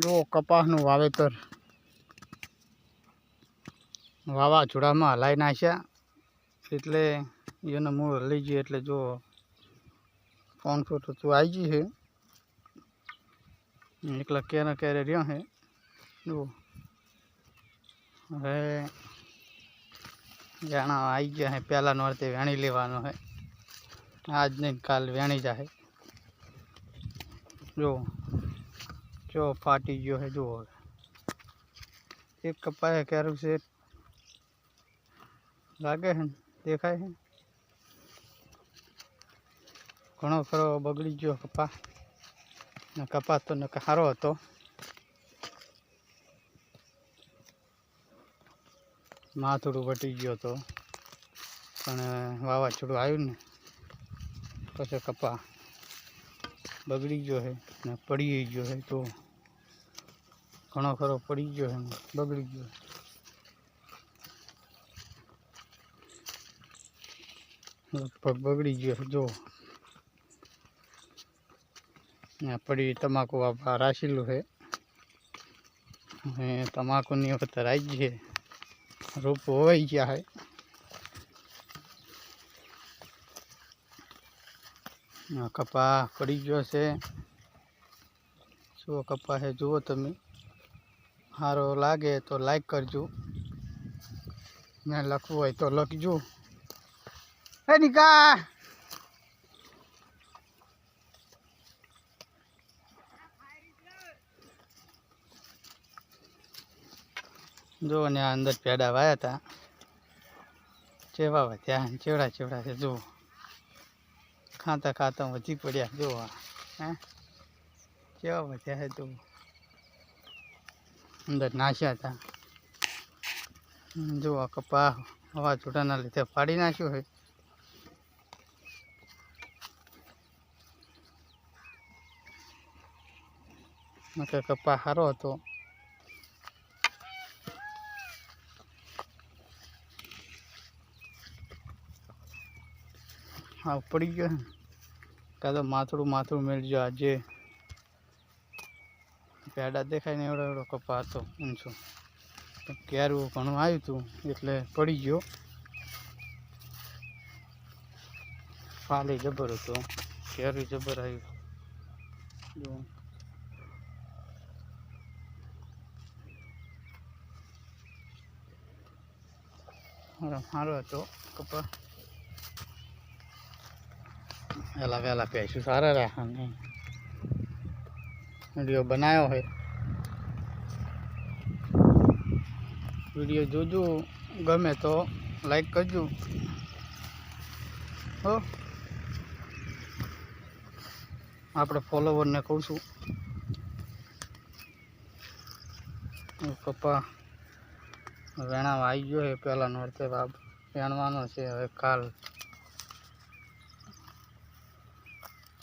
જો કપાસનું વાવેતર. વાવાઝોડામાં હલાઈ નાખ્યા. એટલે એનો મૂળ હલી ગયો. એટલે જો પાંચસો તો તું આવી ગઈ છે. એકલા ક્યારે ક્યારે રહ્યો છે. જુઓ હવે જાણા આવી ગયા છે. પહેલાં નોરતે વેણી લેવાનો છે. આજ નહીં, કાલ વેણી જાય. જો જો ફાટી ગયો છે જુઓ હવે એક કપાય ક્યારેક છે લાગે છે દેખાય છે ઘણો ખરો બગડી ગયો કપા ને કપા તો ને સારો હતો માથોડું વટી ગયો હતો પણ વાવાઝોડું આવ્યું ને પછી કપા બગડી ગયો છે ને પડી ગયો છે તો ઘણો ખરો પડી ગયો છે બગડી ગયો. લગભગ બગડી ગયો, જો. પડી તમાકુ આ રાશેલું છે. તમાકુની વખત આવી છે. રોપ હોવાઈ ગયા છે. કપા પડી ગયો છે. શું કપા છે જુઓ તમે. સારો લાગે તો લાઈક કરજો. ને લખવું હોય તો લખજો. હે નિકા! જો ને અંદર પેડા વાયા હતા ચેવા વધ્યા ચેવડા ચેવડા છે, જુઓ. ખાતા ખાતા વધી પડ્યા, જુઓ હે? કેવા વધ્યા છે તો અંદર નાખ્યા હતા. જો આ કપા છૂટાના લીધે ફાડી નાખ્યું છે નકર કપા સારો હતો. હા, પડી ગયો. કાં તો માથડું માથડું મેળજો આજે. પેડા દેખાય ને એવડો એવડો કપા હતો ઊંચો ક્યારું ઘણું આવ્યું હતું એટલે પડી ગયો. ફાલી જબર હતો. ક્યારું જબર આવ્યું? સારો હતો કપા. વહેલા વહેલા પૈસું સારા રહ્યા. ને વીડિયો બનાવ્યો હોય. વીડિયો જોજો, ગમે તો લાઈક કરજો. હો. આપણે ફોલોવરને કહું છું. પપ્પા વેણામાં આવી ગયો છે પહેલાં નોરતે બાપ. વેણવાનો છે હવે કાલ.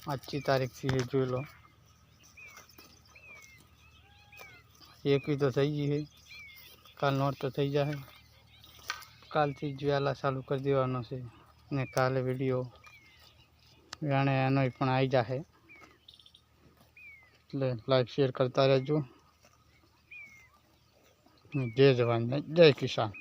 આજની તારીખથી જોઈ લો. એકવી તો થઈ ગઈ છે કાલ નોટ તો થઈ જશે કાલથી જ વહેલા ચાલુ કરી દેવાનો છે ને કાલે વીડિયો જાણે એનો પણ આવી જશે એટલે લાઈક શેર કરતા રહેજો જય જવાન જય કિસાન